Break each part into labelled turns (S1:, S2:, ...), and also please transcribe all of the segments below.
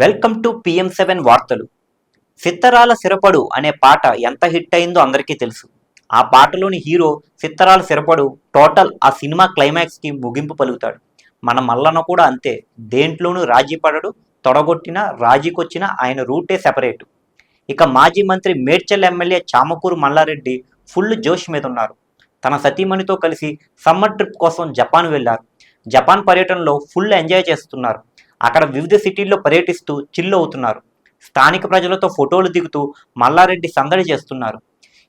S1: Welcome to PM seven వార్తలు. సిత్తరాల సిరపడు అనే పాట ఎంత హిట్ అయిందో అందరికీ తెలుసు. ఆ పాటలోని హీరో సిత్తరాల సిరపడు టోటల్ ఆ సినిమా క్లైమాక్స్కి ముగింపు పలుకుతాడు. మన మల్లన కూడా అంతే దేంట్లోనూ రాజీ పడడు తొడగొట్టిన రాజీకొచ్చిన ఆయన రూటే సెపరేట్. ఇక మాజీ మంత్రి మేడ్చల్ ఎమ్మెల్యే చామకూరు మల్లారెడ్డి ఫుల్ జోష్ మీద ఉన్నారు. తన సతీమణితో కలిసి సమ్మర్ ట్రిప్ కోసం జపాన్ వెళ్ళారు. జపాన్ పర్యటనలో ఫుల్ ఎంజాయ్ చేస్తున్నారు. అక్కడ వివిధ సిటీల్లో పర్యటిస్తూ చిల్లు అవుతున్నారు. స్థానిక ప్రజలతో ఫోటోలు దిగుతూ మల్లారెడ్డి సందడి చేస్తున్నారు.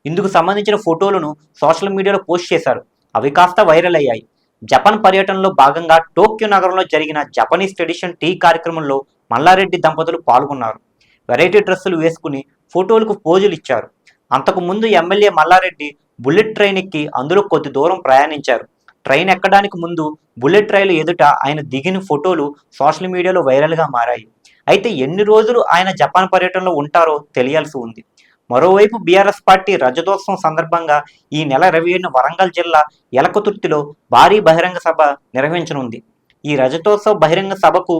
S1: ఇందుకు సంబంధించిన ఫోటోలను సోషల్ మీడియాలో పోస్ట్ చేశారు. అవి కాస్త వైరల్ అయ్యాయి. జపాన్ పర్యటనలో భాగంగా టోక్యో నగరంలో జరిగిన జపనీస్ ట్రెడిషన్ టీ కార్యక్రమంలో మల్లారెడ్డి దంపతులు పాల్గొన్నారు. వెరైటీ డ్రెస్సులు వేసుకుని ఫోటోలకు పోజులు ఇచ్చారు. అంతకు ముందు ఎమ్మెల్యే మల్లారెడ్డి బుల్లెట్ ట్రైన్ ఎక్కి అందులో కొద్ది దూరం ప్రయాణించారు. ట్రైన్ ఎక్కడానికి ముందు బుల్లెట్ రైలు ఎదుట ఆయన దిగిన ఫోటోలు సోషల్ మీడియాలో వైరల్గా మారాయి. అయితే ఎన్ని రోజులు ఆయన జపాన్ పర్యటనలో ఉంటారో తెలియాల్సి ఉంది. మరోవైపు బీఆర్ఎస్ పార్టీ రజతోత్సవం సందర్భంగా ఈ నెల ఇరవై ఏడున వరంగల్ జిల్లా ఎలకతుర్తిలో భారీ బహిరంగ సభ నిర్వహించనుంది. ఈ రజతోత్సవ బహిరంగ సభకు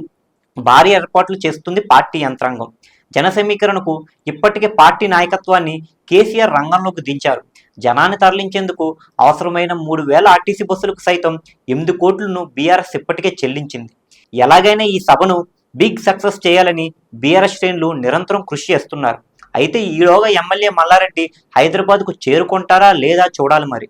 S1: భారీ ఏర్పాట్లు చేస్తుంది పార్టీ యంత్రాంగం. జన సమీకరణకు ఇప్పటికే పార్టీ నాయకత్వాన్ని కేసీఆర్ రంగంలోకి దించారు. జనాన్ని తరలించేందుకు అవసరమైన మూడు వేల ఆర్టీసీ బస్సులకు సైతం ఎనిమిది కోట్లను బీఆర్ఎస్ ఇప్పటికే చెల్లించింది. ఎలాగైనా ఈ సభను బిగ్ సక్సెస్ చేయాలని బీఆర్ఎస్ శ్రేణులు నిరంతరం కృషి చేస్తున్నారు. అయితే ఈలోగా ఎమ్మెల్యే మల్లారెడ్డి హైదరాబాద్కు చేరుకుంటారా లేదా చూడాలి మరి.